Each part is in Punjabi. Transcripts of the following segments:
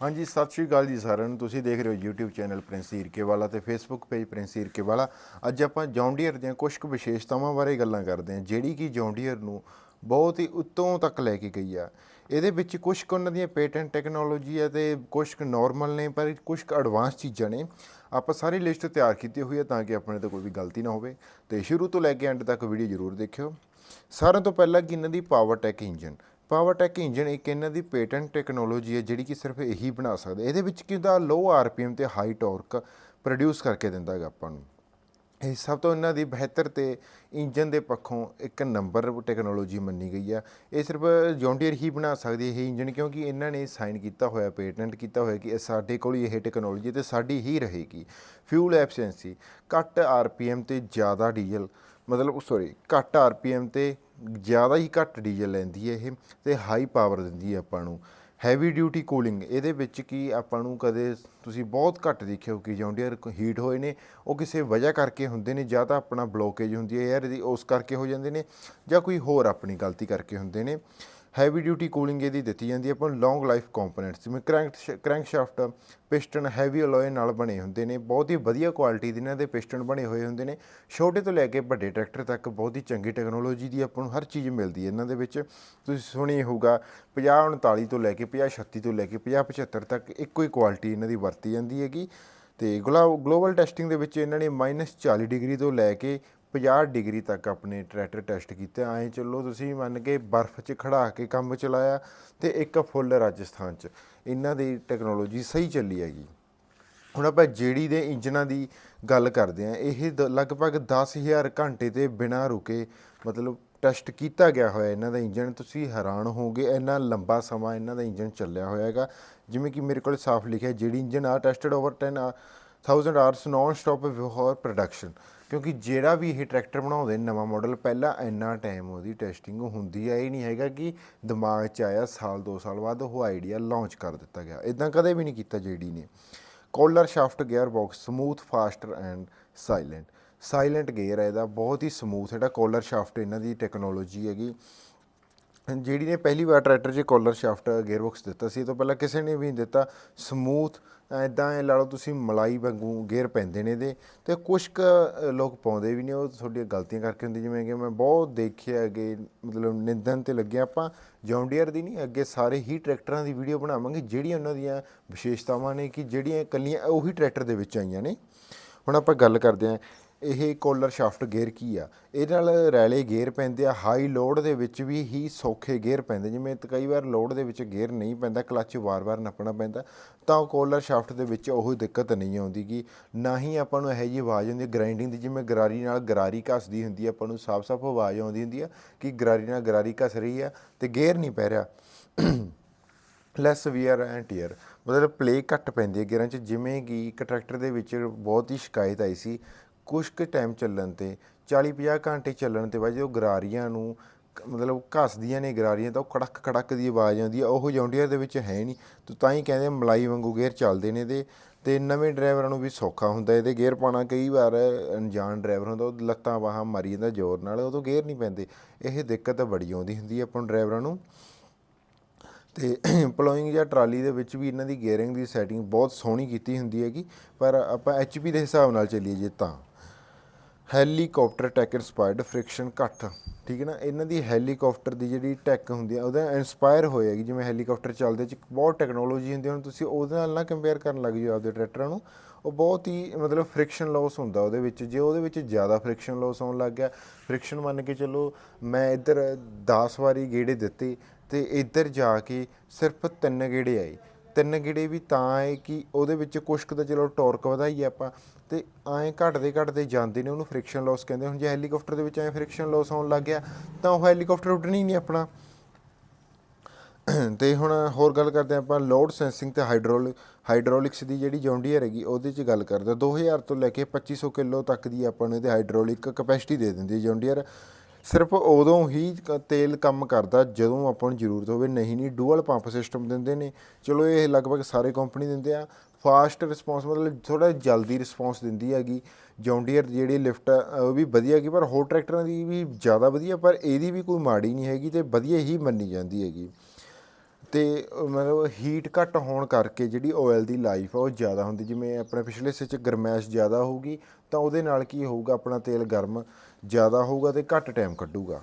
ਹਾਂਜੀ, ਸਤਿ ਸ਼੍ਰੀ ਅਕਾਲ ਜੀ ਸਾਰਿਆਂ ਨੂੰ। ਤੁਸੀਂ ਦੇਖ ਰਹੇ ਹੋ YouTube ਚੈਨਲ ਪ੍ਰਿੰਸ ਈਰਕੇਵਾਲਾ ਤੇ Facebook ਪੇਜ ਪ੍ਰਿੰਸ ਈਰਕੇਵਾਲਾ। ਅੱਜ ਆਪਾਂ ਜੌਂਡੀਅਰ ਦੀਆਂ ਕੁਝ ਕੁ ਵਿਸ਼ੇਸ਼ਤਾਵਾਂ ਬਾਰੇ ਗੱਲਾਂ ਕਰਦੇ ਹਾਂ, ਜਿਹੜੀ ਕਿ ਜੌਂਡੀਅਰ ਨੂੰ ਬਹੁਤ ਹੀ ਉੱਤੋਂ ਤੱਕ ਲੈ ਕੇ ਗਈ ਆ। ਇਹਦੇ ਵਿੱਚ ਕੁਝ ਕੁ ਉਹਨਾਂ ਦੀਆਂ ਪੇਟੈਂਟ ਟੈਕਨੋਲੋਜੀ ਹੈ ਤੇ ਕੁਝ ਕੁ ਨਾਰਮਲ ਨੇ, ਪਰ ਕੁਝ ਕੁ ਐਡਵਾਂਸ ਚੀਜ਼ਾਂ ਨੇ। ਆਪਾਂ ਸਾਰੀ ਲਿਸਟ ਤਿਆਰ ਕੀਤੀ ਹੋਈ ਹੈ ਤਾਂ ਕਿ ਆਪਣੇ ਤੋਂ ਕੋਈ ਵੀ ਗਲਤੀ ਨਾ ਹੋਵੇ। ਤੇ ਸ਼ੁਰੂ ਤੋਂ ਲੈ ਕੇ ਐਂਡ ਤੱਕ ਵੀਡੀਓ ਜ਼ਰੂਰ ਦੇਖਿਓ। ਸਾਰਿਆਂ ਤੋਂ ਪਹਿਲਾਂ ਕਿ ਇਹਨਾਂ ਦੀ power tech engine power tech engine ਇੱਕ ਇਹਨਾਂ ਦੀ ਪੇਟੈਂਟ ਟੈਕਨੋਲੋਜੀ ਹੈ, ਜਿਹੜੀ ਕਿ ਸਿਰਫ ਇਹੀ ਬਣਾ ਸਕਦੇ ਇਹਦੇ ਵਿੱਚ ਕੀ ਹੁੰਦਾ ਲੋ ਆਰਪੀਐਮ ਤੇ ਹਾਈ ਟਾਰਕ ਪ੍ਰੋਡਿਊਸ ਕਰਕੇ ਦਿੰਦਾ ਹੈਗਾ ਆਪਾਂ ਨੂੰ। ਇਹ ਸਭ ਤੋਂ ਇਹਨਾਂ ਦੀ ਬਿਹਤਰ ਤੇ ਇੰਜਨ ਦੇ ਪੱਖੋਂ ਇੱਕ ਨੰਬਰ ਟੈਕਨੋਲੋਜੀ ਮੰਨੀ ਗਈ ਆ ਇਹ ਸਿਰਫ ਜੌਂਡੀਅਰ ਹੀ ਬਣਾ ਸਕਦੀ ਹੈ ਇਹ ਇੰਜਨ ਕਿਉਂਕਿ ਇਹਨਾਂ ਨੇ ਸਾਈਨ ਕੀਤਾ ਹੋਇਆ, ਪੇਟੈਂਟ ਕੀਤਾ ਹੋਇਆ ਕਿ ਇਹ ਸਾਡੇ ਕੋਲ ਹੀ ਇਹ ਟੈਕਨੋਲੋਜੀ ਤੇ ਸਾਡੀ ਹੀ ਰਹੇਗੀ। ਫਿਊਲ ਐਫੀਸ਼ੀਐਂਸੀ ਘੱਟ ਆਰਪੀਐਮ ਤੇ ਜ਼ਿਆਦਾ ਡੀਜ਼ਲ ਮਤਲਬ ਸੌਰੀ ਘੱਟ ਆਰਪੀਐਮ ਤੇ ਜ਼ਿਆਦਾ ਹੀ ਘੱਟ ਡੀਜ਼ਲ ਲੈਂਦੀ ਹੈ ਇਹ ਤੇ ਹਾਈ ਪਾਵਰ ਦਿੰਦੀ ਹੈ ਆਪਾਂ ਨੂੰ। ਹੈਵੀ ਡਿਊਟੀ ਕੂਲਿੰਗ ਇਹਦੇ ਵਿੱਚ ਕੀ ਆਪਾਂ ਨੂੰ ਕਦੇ ਤੁਸੀਂ ਬਹੁਤ ਘੱਟ ਦੇਖਿਓ ਕਿ ਜੌਂਡੀਅਰ ਹੀਟ ਹੋਏ ਨੇ, ਉਹ ਕਿਸੇ ਵਜ੍ਹਾ ਕਰਕੇ ਹੁੰਦੇ ਨੇ, ਜਾਂ ਤਾਂ ਆਪਣਾ ਬਲੋਕੇਜ ਹੁੰਦੀ ਹੈ, ਯਾਰ ਦੀ ਉਸ ਕਰਕੇ ਹੋ ਜਾਂਦੇ ਨੇ, ਜਾਂ ਕੋਈ ਹੋਰ ਆਪਣੀ ਗਲਤੀ ਕਰਕੇ ਹੁੰਦੇ ਨੇ। ਹੈਵੀ ਡਿਊਟੀ ਕੂਲਿੰਗ ਇਹਦੀ ਦਿੱਤੀ ਜਾਂਦੀ ਹੈ, ਆਪਾਂ ਨੂੰ ਲੌਂਗ ਲਾਈਫ ਕੰਪੋਨੈਂਟਸ ਜਿਵੇਂ crank crank shaft piston heavy alloy ਨਾਲ ਬਣੇ ਹੁੰਦੇ ਨੇ, ਬਹੁਤ ਹੀ ਵਧੀਆ ਕੁਆਲਿਟੀ ਦੇ ਇਹਨਾਂ ਦੇ ਪਿਸਟਨ ਬਣੇ ਹੋਏ ਹੁੰਦੇ ਨੇ। ਛੋਟੇ ਤੋਂ ਲੈ ਕੇ ਵੱਡੇ ਟਰੈਕਟਰ ਤੱਕ ਬਹੁਤ ਹੀ ਚੰਗੀ ਟੈਕਨੋਲੋਜੀ ਦੀ ਆਪਾਂ ਨੂੰ ਹਰ ਚੀਜ਼ ਮਿਲਦੀ ਹੈ ਇਹਨਾਂ ਦੇ ਵਿੱਚ। ਤੁਸੀਂ ਸੁਣੀ ਹੋਊਗਾ 50 39 ਤੋਂ ਲੈ ਕੇ 50 36 ਤੋਂ ਲੈ ਕੇ 50 75 ਤੱਕ ਇੱਕੋ ਹੀ ਕੁਆਲਿਟੀ ਇਹਨਾਂ ਦੀ ਵਰਤੀ ਜਾਂਦੀ ਹੈਗੀ। ਤੇ ਗਲੋਬਲ ਟੈਸਟਿੰਗ ਦੇ ਵਿੱਚ ਇਹਨਾਂ ਨੇ -40 ਡਿਗਰੀ ਤੋਂ ਲੈ ਕੇ 50 ਡਿਗਰੀ ਤੱਕ ਆਪਣੇ ਟਰੈਕਟਰ ਟੈਸਟ ਕੀਤੇ, ਐਂ ਚੱਲੋ ਤੁਸੀਂ ਮੰਨ ਕੇ ਬਰਫ਼ 'ਚ ਖੜਾ ਕੇ ਕੰਮ ਚਲਾਇਆ ਤੇ ਇੱਕ ਫੁੱਲ ਰਾਜਸਥਾਨ 'ਚ। ਇਹਨਾਂ ਦੀ ਟੈਕਨੋਲੋਜੀ ਸਹੀ ਚੱਲੀ ਹੈਗੀ। ਹੁਣ ਆਪਾਂ ਜੇਡੀ ਦੇ ਇੰਜਨਾਂ ਦੀ ਗੱਲ ਕਰਦੇ ਆਂ ਇਹ ਦ- ਲਗਭਗ 10000 ਘੰਟੇ ਤੇ ਬਿਨਾਂ ਰੁਕੇ, ਮਤਲਬ ਟੈਸਟ ਕੀਤਾ ਗਿਆ ਹੋਇਆ ਇਹਨਾਂ ਦਾ ਇੰਜਨ, ਤੁਸੀਂ ਹੈਰਾਨ ਹੋਗੇ ਇੰਨਾ ਲੰਬਾ ਸਮਾਂ ਇਹਨਾਂ ਦਾ ਇੰਜਨ ਚੱਲਿਆ ਹੋਇਆ ਹੈਗਾ। ਜਿਵੇਂ ਕਿ ਮੇਰੇ ਕੋਲ ਸਾਫ਼ ਲਿਖਿਆ ਜਿਹੜੀ ਇੰਜਨ ਆ tested over 10000 hours non stop before production ਕਿਉਂਕਿ ਜਿਹੜਾ ਵੀ ਇਹ ਟਰੈਕਟਰ ਬਣਾਉਂਦੇ ਨੇ ਨਵਾਂ ਮਾਡਲ, ਪਹਿਲਾਂ ਇੰਨਾ ਟਾਈਮ ਉਹਦੀ ਟੈਸਟਿੰਗ ਹੁੰਦੀ ਆ, ਇਹ ਨਹੀਂ ਹੈਗਾ ਕਿ ਦਿਮਾਗ 'ਚ ਆਇਆ ਸਾਲ 2 ਸਾਲ ਬਾਅਦ ਉਹ ਆਈਡੀਆ ਲਾਂਚ ਕਰ ਦਿੱਤਾ ਗਿਆ। ਇਦਾਂ ਕਦੇ ਵੀ ਨਹੀਂ ਕੀਤਾ ਜੇਡੀ ਨੇ। Collar shaft gear box smooth faster and silent silent gear ਹੈ ਇਹਦਾ, ਬਹੁਤ ਹੀ ਸਮੂਥ ਜਿਹੜਾ ਕੋਲਰ ਸ਼ਾਫਟ ਇਹਨਾਂ ਦੀ ਟੈਕਨੋਲੋਜੀ ਹੈਗੀ ਜਿਹੜੀ ਨੇ ਪਹਿਲੀ ਵਾਰ ਟਰੈਕਟਰ 'ਚ ਕੋਲਰ ਸ਼ਾਫਟ ਗੇਅਰਬਾਕਸ ਦਿੱਤਾ ਸੀ, ਇਹ ਤੋਂ ਪਹਿਲਾਂ ਕਿਸੇ ਨੇ ਵੀ ਨਹੀਂ ਦਿੱਤਾ। ਸਮੂਥ ਐਦਾਂ ਇਹ ਲਾ ਲਓ ਤੁਸੀਂ ਮਲਾਈ ਵਾਂਗੂ ਗੇਅਰ ਪੈਂਦੇ ਨੇ ਇਹਦੇ। ਤੇ ਕੁਝ ਕੁ ਲੋਕ ਪਾਉਂਦੇ ਵੀ ਨੇ, ਉਹ ਤੁਹਾਡੀਆਂ ਗਲਤੀਆਂ ਕਰਕੇ ਹੁੰਦੀ, ਜਿਵੇਂ ਕਿ ਮੈਂ ਬਹੁਤ ਦੇਖਿਆ ਅੱਗੇ, ਮਤਲਬ ਨਿੰਦਨ ਤੇ ਲੱਗਿਆ ਆਪਾਂ ਜੌਂਡੀਅਰ ਦੀ ਨਹੀਂ, ਅੱਗੇ ਸਾਰੇ ਹੀ ਟਰੈਕਟਰਾਂ ਦੀ ਵੀਡੀਓ ਬਣਾਵਾਂਗੇ, ਜਿਹੜੀਆਂ ਉਹਨਾਂ ਦੀਆਂ ਵਿਸ਼ੇਸ਼ਤਾਵਾਂ ਨੇ ਕਿ ਜਿਹੜੀਆਂ ਇਕੱਲੀਆਂ ਉਹੀ ਟਰੈਕਟਰ ਦੇ ਵਿੱਚ ਆਈਆਂ ਨੇ। ਹੁਣ ਆਪਾਂ ਗੱਲ ਕਰਦੇ ਹਾਂ ਇਹ ਕੋਲਰ ਸ਼ਾਫਟ ਗੇਅਰ ਕੀ ਆ? ਇਹਦੇ ਨਾਲ ਰੈਲੇ ਗੇਅਰ ਪੈਂਦੇ ਆ, ਹਾਈ ਲੋਡ ਦੇ ਵਿੱਚ ਵੀ ਹੀ ਸੌਖੇ ਗੇਅਰ ਪੈਂਦੇ। ਜਿਵੇਂ ਕਈ ਵਾਰ ਲੋਡ ਦੇ ਵਿੱਚ ਗੇਅਰ ਨਹੀਂ ਪੈਂਦਾ, ਕਲੱਚ ਵਾਰ-ਵਾਰ ਨੱਪਣਾ ਪੈਂਦਾ, ਤਾਂ ਕੋਲਰ ਸ਼ਾਫਟ ਦੇ ਵਿੱਚ ਉਹ ਦਿੱਕਤ ਨਹੀਂ ਆਉਂਦੀ ਕਿ ਨਾ ਹੀ ਆਪਾਂ ਨੂੰ ਇਹੋ ਜਿਹੀ ਆਵਾਜ਼ ਹੁੰਦੀ ਗ੍ਰਾਈਂਡਿੰਗ ਦੀ ਜਿਵੇਂ ਗਰਾਰੀ ਨਾਲ ਗਰਾਰੀ ਘਸਦੀ ਹੁੰਦੀ ਆ, ਆਪਾਂ ਨੂੰ ਸਾਫ਼-ਸਾਫ਼ ਆਵਾਜ਼ ਆਉਂਦੀ ਹੁੰਦੀ ਆ ਕਿ ਗਰਾਰੀ ਨਾਲ ਗਰਾਰੀ ਘਸ ਰਹੀ ਆ ਤੇ ਗੇਅਰ ਨਹੀਂ ਪੈ ਰਿਹਾ। ਲੈਸ ਵੀਅਰ ਐਂਡ ਟੀਅਰ, ਮਤਲਬ ਪਲੇ ਘੱਟ ਪੈਂਦੀ ਹੈ ਗੇਅਰਾਂ 'ਚ। ਜਿਵੇਂ ਕਿ ਇੱਕ ਟਰੈਕਟਰ ਦੇ ਵਿੱਚ ਬਹੁਤ ਹੀ ਸ਼ਿਕਾਇਤ ਆਈ ਸੀ ਕੁਝ ਕੁ ਟਾਈਮ ਚੱਲਣ ਤੇ 40-50 ਘੰਟੇ ਚੱਲਣ ਤੇ ਬਾਅਦ ਜਦੋਂ ਗਰਾਰੀਆਂ ਨੂੰ ਕ- ਮਤਲਬ ਘਸਦੀਆਂ ਨੇ ਗਰਾਰੀਆਂ, ਤਾਂ ਉਹ ਕੜਕ ਕੜਕ ਦੀ ਆਵਾਜ਼ ਆਉਂਦੀ ਆ, ਉਹ ਜੌਂਡੀਅਰ ਦੇ ਵਿੱਚ ਹੈ ਨਹੀਂ। ਤੇ ਤਾਂ ਹੀ ਕਹਿੰਦੇ ਆ, ਮਲਾਈ ਵਾਂਗੂ ਗੇਅਰ ਚੱਲਦੇ ਨੇ ਇਹਦੇ, ਤੇ ਨਵੇਂ ਡਰਾਈਵਰਾਂ ਨੂੰ ਵੀ ਸੌਖਾ ਹੁੰਦਾ, ਇਹਦੇ ਗੇਅਰ ਪਾਉਣਾ ਕਈ ਵਾਰ ਅਣਜਾਣ ਡਰਾਈਵਰ ਹੁੰਦਾ, ਉਹ ਲੱਤਾਂ ਬਾਹਾਂ ਮਾਰੀ ਜਾਂਦਾ ਜ਼ੋਰ ਨਾਲ, ਉਦੋਂ ਗੇਅਰ ਨਹੀਂ ਪੈਂਦੇ। ਇਹ ਦਿੱਕਤ ਬੜੀ ਆਉਂਦੀ ਹੁੰਦੀ ਹੈ ਆਪਾਂ ਨੂੰ ਡਰਾਈਵਰਾਂ ਨੂੰ। ਤੇ ਪਲੋਇੰਗ ਜਾਂ ਟਰਾਲੀ ਦੇ ਵਿੱਚ ਵੀ ਇਹਨਾਂ ਦੀ ਗੇਅਰਿੰਗ ਦੀ ਸੈਟਿੰਗ ਬਹੁਤ ਸੋਹਣੀ ਕੀਤੀ ਹੁੰਦੀ ਹੈਗੀ, ਪਰ ਆਪਾਂ ਐਚਪੀ ਦੇ ਹਿਸਾਬ ਨਾਲ ਚੱਲੀਏ ਜੇ ਤਾਂ। ਹੈਲੀਕਾਪਟਰ ਟੈਕ ਇਨਸਪਾਇਰਡ ਫ੍ਰਿਕਸ਼ਨ ਘੱਟ। ਠੀਕ ਹੈ ਨਾ? ਇਹਨਾਂ ਦੀ ਹੈਲੀਕਾਪਟਰ ਦੀ ਜਿਹੜੀ ਟੈਕ ਹੁੰਦੀ ਆ, ਉਹਦਾ ਇਨਸਪਾਇਰ ਹੋਏਗੀ ਜਿਵੇਂ ਹੈਲੀਕਾਪਟਰ ਚੱਲਦੇ ਚ ਬਹੁਤ ਟੈਕਨੋਲੋਜੀ ਹੁੰਦੀ ਹੁਣ ਤੁਸੀਂ ਉਹਦੇ ਨਾਲ ਨਾ ਕੰਪੇਅਰ ਕਰਨ ਲੱਗ ਜਾਓ ਆਪਦੇ ਟਰੈਕਟਰਾਂ ਨੂੰ, ਉਹ ਬਹੁਤ ਹੀ ਮਤਲਬ ਫ੍ਰਿਕਸ਼ਨ ਲਾਸ ਹੁੰਦਾ ਉਹਦੇ ਵਿੱਚ। ਜੇ ਉਹਦੇ ਵਿੱਚ ਜ਼ਿਆਦਾ ਫ੍ਰਿਕਸ਼ਨ ਲਾਸ ਆਉਣ ਲੱਗ ਗਿਆ ਫ੍ਰਿਕਸ਼ਨ ਮੰਨ ਕੇ ਚੱਲੋ ਮੈਂ ਇੱਧਰ 10 ਵਾਰੀ ਗੇੜੇ ਦਿੱਤੇ ਤੇ ਇੱਧਰ ਜਾ ਕੇ ਸਿਰਫ ਤਿੰਨ ਗੇੜੇ ਆਏ। ਤਿੰਨ ਗੇੜੇ ਵੀ ਤਾਂ ਆਏ ਕਿ ਉਹਦੇ ਵਿੱਚ ਕੁਛ ਕੁ ਤਾਂ ਚਲੋ ਟਾਰਕ ਵਧਾਈ ਆਪਾਂ ਤੇ ਐਂ ਘਟਦੇ ਘਟਦੇ ਜਾਂਦੇ ਨੇ, ਉਹਨੂੰ ਫ੍ਰਿਕਸ਼ਨ ਲਾਸ ਕਹਿੰਦੇ ਹੁਣ ਜੇ ਹੈਲੀਕਾਪਟਰ ਦੇ ਵਿੱਚ ਐਂ ਫ੍ਰਿਕਸ਼ਨ ਲਾਸ ਆਉਣ ਲੱਗ ਗਿਆ, ਤਾਂ ਉਹ ਹੈਲੀਕਾਪਟਰ ਉੱਡਣੀ ਨਹੀਂ ਆਪਣਾ। ਤੇ ਹੁਣ ਹੋਰ ਗੱਲ ਕਰਦੇ ਹਾਂ ਆਪਾਂ ਲੋਡ ਸੈਂਸਿੰਗ ਤੇ ਹਾਈਡ੍ਰੋਲਿਕ ਹਾਈਡ੍ਰੋਲਿਕਸ ਦੀ ਜਿਹੜੀ ਜੌਂਡੀਅਰ ਹੈਗੀ, ਉਹਦੇ 'ਚ ਗੱਲ ਕਰਦੇ ਹਾਂ। 2000 ਤੋਂ ਲੈ ਕੇ 2500 ਕਿਲੋ ਤੱਕ ਦੀ ਆਪਾਂ ਨੂੰ ਇਹਦੇ ਹਾਈਡ੍ਰੋਲਿਕ ਕਪੈਸਿਟੀ ਦੇ ਦਿੰਦੀ ਹੈ ਜੌਂਡੀਅਰ। ਸਿਰਫ ਉਦੋਂ ਹੀ ਕ- ਤੇਲ ਕੰਮ ਕਰਦਾ ਜਦੋਂ ਆਪਾਂ ਨੂੰ ਜ਼ਰੂਰਤ ਹੋਵੇ। ਨਹੀਂ ਨਹੀਂ ਡੂਅਲ ਪੰਪ ਸਿਸਟਮ ਦਿੰਦੇ ਨੇ। ਚਲੋ, ਇਹ ਲਗਭਗ ਸਾਰੇ ਕੰਪਨੀ ਦਿੰਦੇ ਆ। ਫਾਸਟ ਰਿਸਪੌਂਸ ਮਤਲਬ ਥੋੜਾ ਜਲਦੀ ਰਿਸਪੌਂਸ ਦਿੰਦੀ ਹੈਗੀ। ਜੌਂਡੀਅਰ ਜਿਹੜੀ ਲਿਫਟ ਉਹ ਵੀ ਵਧੀਆ ਹੈਗੀ, ਪਰ ਹੋਰ ਟਰੈਕਟਰਾਂ ਦੀ ਵੀ ਜ਼ਿਆਦਾ ਵਧੀਆ, ਪਰ ਇਹਦੀ ਵੀ ਕੋਈ ਮਾੜੀ ਨਹੀਂ ਹੈਗੀ ਤੇ ਵਧੀਆ ਹੀ ਮੰਨੀ ਜਾਂਦੀ ਹੈਗੀ। ਤੇ ਅਹ ਮਤਲਬ ਹੀਟ ਘੱਟ ਹੋਣ ਕਰਕੇ ਜਿਹੜੀ ਆਇਲ ਦੀ ਲਾਈਫ ਆ, ਉਹ ਜ਼ਿਆਦਾ ਹੁੰਦੀ। ਜਿਵੇਂ ਆਪਣੇ ਪਿਛਲੇ ਹਿੱਸੇ 'ਚ ਗਰਮੈਸ਼ ਜ਼ਿਆਦਾ ਹੋਊਗੀ, ਤਾਂ ਉਹਦੇ ਨਾਲ ਕੀ ਹੋਊਗਾ, ਆਪਣਾ ਤੇਲ ਗਰਮ ਜ਼ਿਆਦਾ ਹੋਊਗਾ ਤੇ ਘੱਟ ਟਾਈਮ ਕੱਢੂਗਾ।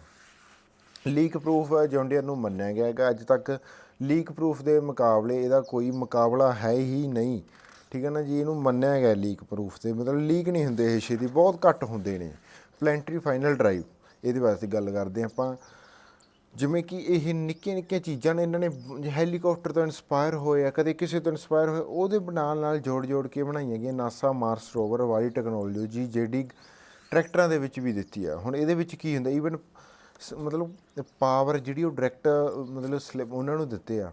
ਲੀਕ ਪ੍ਰੂਫ ਜੌਂਡੀਅਰ ਨੂੰ ਮੰਨਿਆ ਗਿਆ ਹੈਗਾ। ਅੱਜ ਤੱਕ ਲੀਕ ਪ੍ਰੂਫ ਦੇ ਮੁਕਾਬਲੇ ਇਹਦਾ ਕੋਈ ਮੁਕਾਬਲਾ ਹੈ ਹੀ ਨਹੀਂ। ਠੀਕ ਹੈ ਨਾ ਜੀ? ਇਹਨੂੰ ਮੰਨਿਆ ਗਿਆ ਲੀਕ ਪ੍ਰੂਫ ਤੇ। ਮਤਲਬ ਲੀਕ ਨਹੀਂ ਹੁੰਦੇ ਇਹ ਛੇਤੀ, ਬਹੁਤ ਘੱਟ ਹੁੰਦੇ ਨੇ। ਪਲੈਂਟਰੀ ਫਾਈਨਲ ਡਰਾਈਵ ਇਹਦੇ ਵਾਸਤੇ ਗੱਲ ਕਰਦੇ ਹਾਂ ਆਪਾਂ। ਜਿਵੇਂ ਕਿ ਇਹ ਨਿੱਕੀਆਂ ਨਿੱਕੀਆਂ ਚੀਜ਼ਾਂ ਨੇ, ਇਹਨਾਂ ਨੇ ਹੈਲੀਕਾਪਟਰ ਤੋਂ ਇਨਸਪਾਇਰ ਹੋਏ ਆ ਕਦੇ ਕਿਸੇ ਤੋਂ ਇਨਸਪਾਇਰ ਹੋਏ ਉਹਦੇ ਬਣਾਉਣ ਨਾਲ ਜੋੜ ਜੋੜ ਕੇ ਬਣਾਈਆਂ ਗਈਆਂ ਨਾਸਾ ਮਾਰਸ ਰੋਵਰ ਵਾਲੀ ਟੈਕਨੋਲੋਜੀ ਜਿਹੜੀ ਟਰੈਕਟਰਾਂ ਦੇ ਵਿੱਚ ਵੀ ਦਿੱਤੀ ਆ। ਹੁਣ ਇਹਦੇ ਵਿੱਚ ਕੀ ਹੁੰਦਾ ਈਵਨ ਮਤਲਬ ਪਾਵਰ ਜਿਹੜੀ ਉਹ ਡਾਇਰੈਕਟ ਮਤਲਬ ਸਲਿਪ ਉਹਨਾਂ ਨੂੰ ਦਿੱਤੇ ਆ,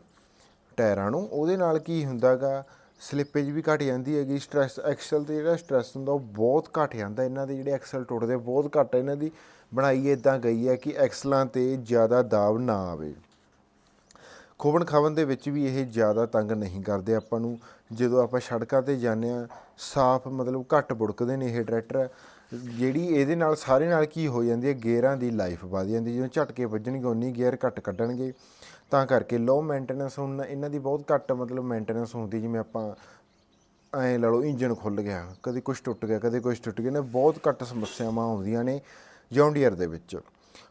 ਟਾਇਰਾਂ ਨੂੰ। ਉਹਦੇ ਨਾਲ ਕੀ ਹੁੰਦਾਗਾ ਸਲਿੱਪੇਜ ਵੀ ਘਟ ਜਾਂਦੀ ਹੈਗੀ ਸਟ੍ਰੈਸ ਐਕਸਲ ਤੇ ਜਿਹੜਾ ਸਟ੍ਰੈਸ ਹੁੰਦਾ ਉਹ ਬਹੁਤ ਘਟ ਜਾਂਦਾ। ਇਹਨਾਂ ਦੇ ਜਿਹੜੇ ਐਕਸਲ ਟੁੱਟਦੇ ਬਹੁਤ ਘੱਟ ਇਹਨਾਂ ਦੀ ਬਣਾਈ ਇਦਾਂ ਗਈ ਹੈ ਕਿ ਐਕਸਲਾਂ ਤੇ ਜ਼ਿਆਦਾ ਦਾਬ ਨਾ ਆਵੇ। ਖੋਵਣ ਖਾਵਣ ਦੇ ਵਿੱਚ ਵੀ ਇਹ ਜ਼ਿਆਦਾ ਤੰਗ ਨਹੀਂ ਕਰਦੇ ਆਪਾਂ ਨੂੰ। ਜਦੋਂ ਆਪਾਂ ਸੜਕਾਂ ਤੇ ਜਾਂਦੇ ਆ, ਸਾਫ਼ ਮਤਲਬ ਘੱਟ ਬੁੜਕਦੇ ਨੇ ਇਹ ਟਰੈਕਟਰ ਜਿਹੜੀ ਇਹਦੇ ਨਾਲ ਸਾਰੇ ਨਾਲ ਕੀ ਹੋ ਜਾਂਦੀ ਹੈ, ਗੇਅਰਾਂ ਦੀ ਲਾਈਫ ਵਧ ਜਾਂਦੀ ਜਦੋਂ ਝਟਕੇ ਵੱਜਣਗੇ ਉਨੀ ਗੇਅਰ ਘੱਟ ਕੱਢਣਗੇ। ਤਾਂ ਕਰਕੇ ਲੋ ਮੇਨਟੇਨੈਂਸ ਹੁਣ ਇਹਨਾਂ ਦੀ ਬਹੁਤ ਘੱਟ ਮਤਲਬ ਮੇਨਟੇਨੈਂਸ ਹੁੰਦੀ, ਜਿਵੇਂ ਆਪਾਂ ਐਂ ਲਾ ਲਓ ਇੰਜਨ ਖੁੱਲ ਗਿਆ, ਕਦੇ ਕੁਝ ਟੁੱਟ ਗਿਆ, ਕਦੇ ਕੁਝ ਟੁੱਟ ਗਿਆ ਨੇ ਬਹੁਤ ਘੱਟ ਸਮੱਸਿਆਵਾਂ ਆਉਂਦੀਆਂ ਨੇ ਜੌਂਡੀਅਰ ਦੇ ਵਿੱਚ।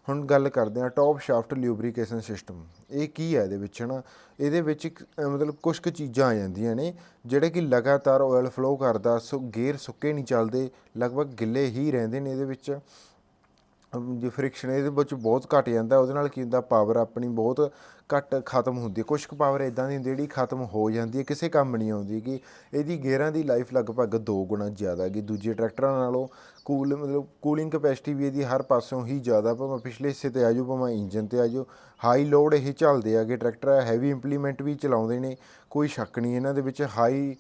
ਹੁਣ ਗੱਲ ਕਰਦੇ ਹਾਂ ਟੌਪ ਸ਼ਾਫਟ ਲਿਊਬਰੀਕੇਸ਼ਨ ਸਿਸਟਮ ਇਹ ਕੀ ਹੈ ਇਹਦੇ ਵਿੱਚ ਹਨਾ? ਇਹਦੇ ਵਿੱਚ ਇੱਕ, ਮਤਲਬ ਕੁਝ ਕੁ ਚੀਜ਼ਾਂ ਆ ਜਾਂਦੀਆਂ ਨੇ ਜਿਹੜੇ ਕਿ ਲਗਾਤਾਰ ਆਇਲ ਫਲੋ ਕਰਦਾ ਸੋ ਗੇਅਰ ਸੁੱਕੇ ਨਹੀਂ ਚੱਲਦੇ ਲਗਭਗ ਗਿੱਲੇ ਹੀ ਰਹਿੰਦੇ ਨੇ ਇਹਦੇ ਵਿੱਚ। ਜੇ ਫ੍ਰਿਕਸ਼ਨ ਇਹਦੇ ਵਿੱਚ ਬਹੁਤ ਘਟ ਜਾਂਦਾ, ਉਹਦੇ ਨਾਲ ਕੀ ਹੁੰਦਾ ਪਾਵਰ ਆਪਣੀ ਬਹੁਤ ਘੱਟ ਖਤਮ ਹੁੰਦੀ ਹੈ। ਕੁਝ ਕੁ ਪਾਵਰ ਇਦਾਂ ਦੀ ਹੁੰਦੀ ਜਿਹੜੀ ਖਤਮ ਹੋ ਜਾਂਦੀ ਹੈ, ਕਿਸੇ ਕੰਮ ਨਹੀਂ ਆਉਂਦੀ ਕਿ ਇਹਦੀ ਗੇਅਰਾਂ ਦੀ ਲਾਈਫ ਲਗਭਗ 2 ਗੁਣਾ ਜ਼ਿਆਦਾ ਹੈਗੀ। ਦੂਜੇ ਟਰੈਕਟਰਾਂ ਨਾਲੋਂ ਕੂਲ ਮਤਲਬ ਕੂਲਿੰਗ ਕਪੈਸਿਟੀ ਵੀ ਇਹਦੀ ਹਰ ਪਾਸਿਓਂ ਹੀ ਜ਼ਿਆਦਾ, ਭਾਵੇਂ ਪਿਛਲੇ ਹਿੱਸੇ ਤੇ ਆਜੋ ਭਾਵੇਂ ਇੰਜਨ ਤੇ ਆਜੋ ਹਾਈ ਲੋਡ ਇਹ ਚੱਲਦੇ ਆਗੇ ਟਰੈਕਟਰ ਹੈਵੀ ਇੰਪਲੀਮੈਂਟ ਵੀ ਚਲਾਉਂਦੇ ਨੇ, ਕੋਈ ਸ਼ੱਕ ਨਹੀਂ ਇਹਨਾਂ ਦੇ ਵਿੱਚ ਹਾਈ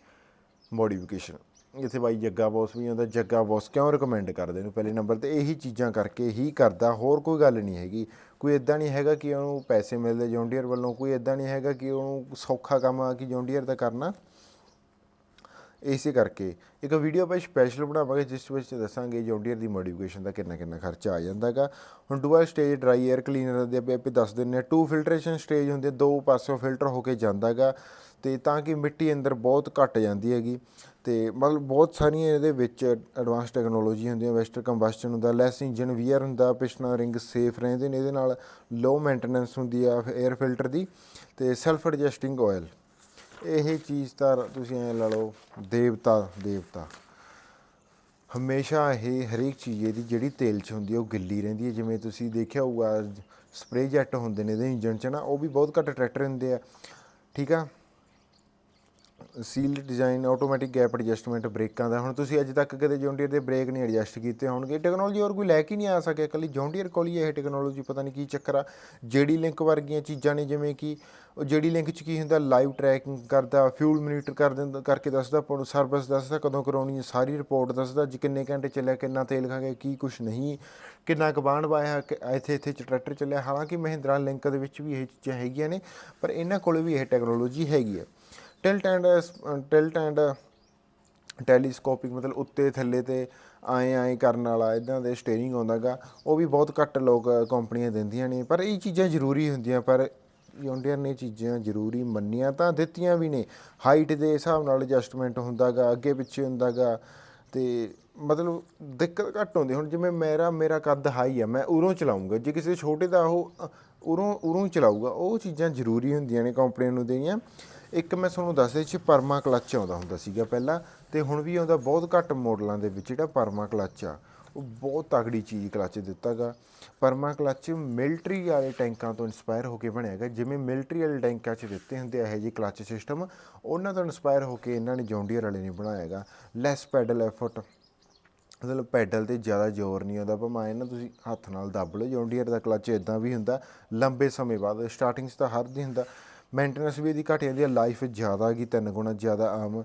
ਮੋਡੀਫਿਕੇਸ਼ਨ ਇੱਥੇ ਬਾਈ ਜੱਗਾ ਬੋਸ ਵੀ ਆਉਂਦਾ। ਜੱਗਾ ਬੋਸ ਕਿਉਂ ਰეკਮੈਂਡ ਕਰਦੇ ਨੇ? ਪਹਿਲੇ ਨੰਬਰ ਤੇ ਇਹੀ ਚੀਜ਼ਾਂ ਕਰਕੇ ਹੀ ਕਰਦਾ। ਹੋਰ ਕੋਈ ਗੱਲ ਨਹੀਂ ਹੈਗੀ। ਕੋਈ ਇਦਾਂ ਨਹੀਂ ਹੈਗਾ ਕਿ ਉਹਨੂੰ ਪੈਸੇ ਮਿਲਦੇ ਜੌਂਡੀਅਰ ਵੱਲੋਂ। ਕੋਈ ਇਦਾਂ ਨਹੀਂ ਹੈਗਾ ਕਿ ਉਹਨੂੰ ਸੌਖਾ ਕੰਮ ਆ ਕਿ ਜੌਂਡੀਅਰ ਦਾ ਕਰਨਾ। ਇਸੇ ਕਰਕੇ ਇੱਕ ਵੀਡੀਓ ਆਪਾਂ ਸਪੈਸ਼ਲ ਬਣਾਵਾਂਗੇ, ਜਿਸ ਵਿੱਚ ਦੱਸਾਂਗੇ ਜੌਂਡੀਅਰ ਦੀ ਮੋਡੀਫਿਕੇਸ਼ਨ ਦਾ ਕਿੰਨਾ ਕਿੰਨਾ ਖਰਚਾ ਆ ਜਾਂਦਾ ਜਾਂਦਾਗਾ। ਹੁਣ ਦੂਆ ਸਟੇਜ ਡਰਾਈ 에ਅਰ ਕਲੀਨਰ ਦੇ ਆਪਾਂ ਦੱਸ ਦਿੰਨੇ ਆ ਟੂ ਫਿਲਟਰੇਸ਼ਨ ਸਟੇਜ ਹੁੰਦੇ ਦੋ ਪਾਸੋਂ ਫਿਲਟਰ ਹੋ ਕੇ ਜਾਂਦਾ ਜਾਂਦਾਗਾ। ਤੇ ਤਾਂ ਕਿ ਮਿੱਟੀ ਅੰਦਰ ਬਹੁਤ ਘਟ ਜਾਂਦੀ ਹੈਗੀ ਤੇ ਮਤਲਬ ਬਹੁਤ ਸਾਰੀਆਂ ਇਹਦੇ ਵਿੱਚ ਐਡਵਾਂਸ ਟੈਕਨੋਲੋਜੀ ਹੁੰਦੀ ਹੈ ਵੈਸਟਰ ਕੰਬਸਸ਼ਨ ਹੁੰਦਾ ਲੈਸ ਇੰਜਨ ਵੀਅਰ ਹੁੰਦਾ, ਪਿਛਲਾ ਰਿੰਗ ਸੇਫ ਰਹਿੰਦੇ ਨੇ, ਇਹਦੇ ਨਾਲ ਲੋ ਮੇਨਟੇਨੈਂਸ ਹੁੰਦੀ ਆ 에ਅਰ ਫਿਲਟਰ ਦੀ ਤੇ ਸੈਲਫ ਐਡਜਸਟਿੰਗ ਆਇਲ ਇਹ ਚੀਜ਼ ਤਾਂ ਤੁਸੀਂ ਐ ਲਾ ਲਓ, ਦੇਵਤਾ ਦੇਵਤਾ। ਹਮੇਸ਼ਾ ਇਹ ਹਰੇਕ ਚੀਜ਼ ਇਹਦੀ ਜਿਹੜੀ ਤੇਲ 'ਚ ਹੁੰਦੀ ਹੈ ਉਹ ਗਿੱਲੀ ਰਹਿੰਦੀ ਹੈ ਜਿਵੇਂ ਤੁਸੀਂ ਦੇਖਿਆ ਹੋਊਗਾ ਸਪਰੇ ਜੈਟ ਹੁੰਦੇ ਨੇ ਇਹਦੇ ਇੰਜਨ 'ਚ ਨਾ, ਉਹ ਵੀ ਬਹੁਤ ਘੱਟ ਟਰੈਕਟਰ ਹੁੰਦੇ ਆ। ਠੀਕ ਆ? Seal design automatic gap adjustment ਬ੍ਰੇਕਾਂ ਦਾ। ਹੁਣ ਤੁਸੀਂ ਅੱਜ ਤੱਕ ਕਦੇ ਜੌਂਡੀਅਰ ਦੇ ਬ੍ਰੇਕ ਨਹੀਂ ਐਡਜਸਟ ਕੀਤੇ ਹੋਣਗੇ। ਟੈਕਨੋਲੋਜੀ ਹੋਰ ਕੋਈ ਲੈ ਕੇ ਨਹੀਂ ਆ ਸਕਿਆ। ਇਕੱਲੀ ਜੌਂਡੀਅਰ ਕੋਲ ਹੀ ਇਹ ਟੈਕਨੋਲੋਜੀ ਪਤਾ ਨਹੀਂ ਕੀ ਚੱਕਰ ਆ। ਜੇਡੀ ਲਿੰਕ ਵਰਗੀਆਂ ਚੀਜ਼ਾਂ ਨੇ, ਜਿਵੇਂ ਕਿ ਉਹ ਜੇਡੀ ਲਿੰਕ 'ਚ ਕੀ ਹੁੰਦਾ ਲਾਈਵ ਟਰੈਕਿੰਗ ਕਰਦਾ ਫਿਊਲ ਮੋਨੀਟਰ ਕਰ ਦਿੰਦਾ, ਕਰਕੇ ਦੱਸਦਾ, ਆਪਾਂ ਨੂੰ ਸਰਵਿਸ ਦੱਸਦਾ, ਕਦੋਂ ਕਰਾਉਣੀ ਹੈ, ਸਾਰੀ ਰਿਪੋਰਟ ਦੱਸਦਾ, ਅੱਜ ਕਿੰਨੇ ਘੰਟੇ ਚੱਲਿਆ, ਕਿੰਨਾ ਤੇਲ ਖਾ ਗਿਆ, ਕੀ ਕੁਛ ਨਹੀਂ, ਕਿੰਨਾ ਕਬਾਣ ਵਾਇਆ, ਕਿ ਇੱਥੇ ਇੱਥੇ ਚ ਟਰੈਕਟਰ ਚੱਲਿਆ। ਹਾਲਾਂਕਿ ਮਹਿੰਦਰਾ ਲਿੰਕ ਦੇ ਵਿੱਚ ਵੀ ਇਹ ਚੀਜ਼ਾਂ ਹੈਗੀਆਂ ਨੇ, ਪਰ ਇਹਨਾਂ ਕੋਲ ਵੀ ਇਹ ਟੈਕਨੋਲੋਜੀ ਹੈਗੀ ਹੈ। Tilt and tilt and telescopic ਮਤਲਬ ਉੱਤੇ ਥੱਲੇ ਤੇ ਆਏ ਆਏ ਕਰਨ ਵਾਲਾ ਇਦਾਂ ਦੇ ਸਟੀਅਰਿੰਗ ਆਉਂਦਾਗਾ ਉਹ ਵੀ ਬਹੁਤ ਘੱਟ ਲੋਕ ਕੰਪਨੀਆਂ ਦਿੰਦੀਆਂ ਨੇ ਪਰ ਇਹ ਚੀਜ਼ਾਂ ਜ਼ਰੂਰੀ ਹੁੰਦੀਆਂ ਪਰ ਯੌਂਡੀਅਰ ਨੇ ਚੀਜ਼ਾਂ ਜ਼ਰੂਰੀ ਮੰਨੀਆਂ ਤਾਂ ਦਿੱਤੀਆਂ ਵੀ ਨੇ। ਹਾਈਟ ਦੇ ਹਿਸਾਬ ਨਾਲ ਐਡਜਸਟਮੈਂਟ ਹੁੰਦਾਗਾ ਅੱਗੇ ਪਿੱਛੇ ਹੁੰਦਾਗਾ ਤੇ ਮਤਲਬ ਦਿੱਕਤ ਘੱਟ ਹੁੰਦੀ। ਹੁਣ ਜਿਵੇਂ ਮੇਰਾ ਮੇਰਾ ਕੱਦ ਹਾਈ ਆ ਮੈਂ ਉਰੋਂ ਚਲਾਉਂਗਾ ਜੇ ਕਿਸੇ ਛੋਟੇ ਦਾ ਉਹ ਅ, ਉਰੋਂ ਉਰੋਂ ਚਲਾਊਗਾ ਉਹ ਚੀਜ਼ਾਂ ਜ਼ਰੂਰੀ ਹੁੰਦੀਆਂ ਨੇ ਕੰਪਨੀਆਂ ਨੂੰ ਦੇਣੀਆਂ। ਇੱਕ ਮੈਂ ਤੁਹਾਨੂੰ ਦੱਸਦੇ ਸੀ ਪਰਮਾ ਕਲੱਚ ਆਉਂਦਾ ਹੁੰਦਾ ਸੀਗਾ ਪਹਿਲਾਂ, ਤੇ ਹੁਣ ਵੀ ਆਉਂਦਾ, ਬਹੁਤ ਘੱਟ ਮਾਡਲਾਂ ਦੇ ਵਿੱਚ ਜਿਹੜਾ ਪਰਮਾ ਕਲੱਚ ਆ, ਉਹ ਬਹੁਤ ਤਗੜੀ ਚੀਜ਼ ਕਲੱਚ ਦਿੱਤਾਗਾ। ਪਰਮਾ ਕਲੱਚ ਮਿਲਟਰੀ ਵਾਲੇ ਟੈਂਕਾਂ ਤੋਂ ਇਨਸਪਾਇਰ ਹੋ ਕੇ ਬਣਿਆ ਹੈਗਾ। ਜਿਵੇਂ ਮਿਲਟਰੀ ਵਾਲੇ ਟੈਂਕਾਂ 'ਚ ਦਿੱਤੇ ਹੁੰਦੇ ਆ ਇਹੋ ਜਿਹੇ ਕਲੱਚ ਸਿਸਟਮ ਉਹਨਾਂ ਤੋਂ ਇਨਸਪਾਇਰ ਹੋ ਕੇ ਇਹਨਾਂ ਨੇ ਜੌਂਡੀਅਰ ਵਾਲੇ ਨੇ ਬਣਾਇਆ ਹੈਗਾ। ਲੈਸ ਪੈਡਲ ਐਫਰਟ ਮਤਲਬ ਪੈਡਲ ਤੇ ਜ਼ਿਆਦਾ ਜ਼ੋਰ ਨਹੀਂ ਆਉਂਦਾ, ਭਾਵੇਂ ਐਂ ਨਾ ਤੁਸੀਂ ਹੱਥ ਨਾਲ ਦੱਬ ਲਓ ਜੌਂਡੀਅਰ ਦਾ ਕਲੱਚ ਇਦਾਂ ਵੀ ਹੁੰਦਾ, ਲੰਬੇ ਸਮੇਂ ਬਾਅਦ ਸਟਾਰਟਿੰਗ 'ਚ ਤਾਂ ਹਰ ਦੀ ਹੁੰਦਾ। ਮੇਨਟੇਨੈਂਸ ਵੀ ਇਹਦੀ ਘੱਟ ਜਾਂਦੀ ਹੈ ਲਾਈਫ ਜ਼ਿਆਦਾ ਗਈ ਤਿੰਨ ਗੁਣਾ ਜ਼ਿਆਦਾ ਆਮ।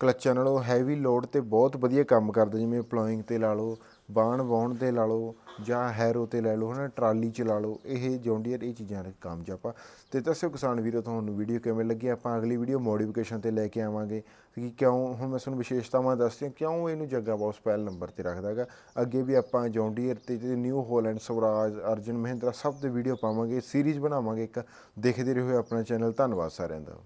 ਕਲੱਚਾਂ ਨਾਲੋਂ ਹੈਵੀ ਲੋਡ ਤੇ ਬਹੁਤ ਵਧੀਆ ਕੰਮ ਕਰਦਾ, ਜਿਵੇਂ ਪਲੋਇੰਗ ਤੇ ਲਾ ਲਓ ਬਾਣ ਵਾਉਣ ਤੇ ਲਾ ਲਓ ਜਾਂ ਹੈਰੋ ਤੇ ਲੈ ਲਓ, ਹਨਾ, ਟਰਾਲੀ ਚ ਲਾ ਲਓ, ਇਹ ਜੌਂਡੀਅਰ, ਇਹ ਚੀਜ਼ਾਂ ਦੇ ਕਾਮਯਾਬ ਆ। ਤੇ ਦੱਸਿਓ ਕਿਸਾਨ ਵੀਰੋ, ਤੁਹਾਨੂੰ ਵੀਡੀਓ ਕਿਵੇਂ ਲੱਗੀ? ਆਪਾਂ ਅਗਲੀ ਵੀਡੀਓ ਮੋਡੀਫਿਕੇਸ਼ਨ ਤੇ ਲੈ ਕੇ ਆਵਾਂਗੇ ਕਿ ਕਿਉਂ, ਹੁਣ ਮੈਂ ਤੁਹਾਨੂੰ ਵਿਸ਼ੇਸ਼ਤਾਵਾਂ ਦੱਸਦੀ ਹਾਂ, ਕਿਉਂ ਇਹਨੂੰ ਜੱਗਾ ਬੌਸ ਪਹਿਲ ਨੰਬਰ ਤੇ ਰੱਖਦਾ ਹੈਗਾ। ਅੱਗੇ ਵੀ ਆਪਾਂ ਜੌਂਡੀਅਰ ਤੇ ਤੇ ਨਿਊ ਹੋਲੈਂਡ ਸਵਰਾਜ ਅਰਜਨ ਮਹਿੰਦਰਾ ਸਭ 'ਤੇ ਵੀਡੀਓ ਪਾਵਾਂਗੇ ਸੀਰੀਜ਼ ਬਣਾਵਾਂਗੇ ਇੱਕ। ਦੇਖਦੇ ਰਹੋ ਆਪਣਾ ਚੈਨਲ ਧੰਨਵਾਦ ਸਾਰਿਆਂ ਦਾ।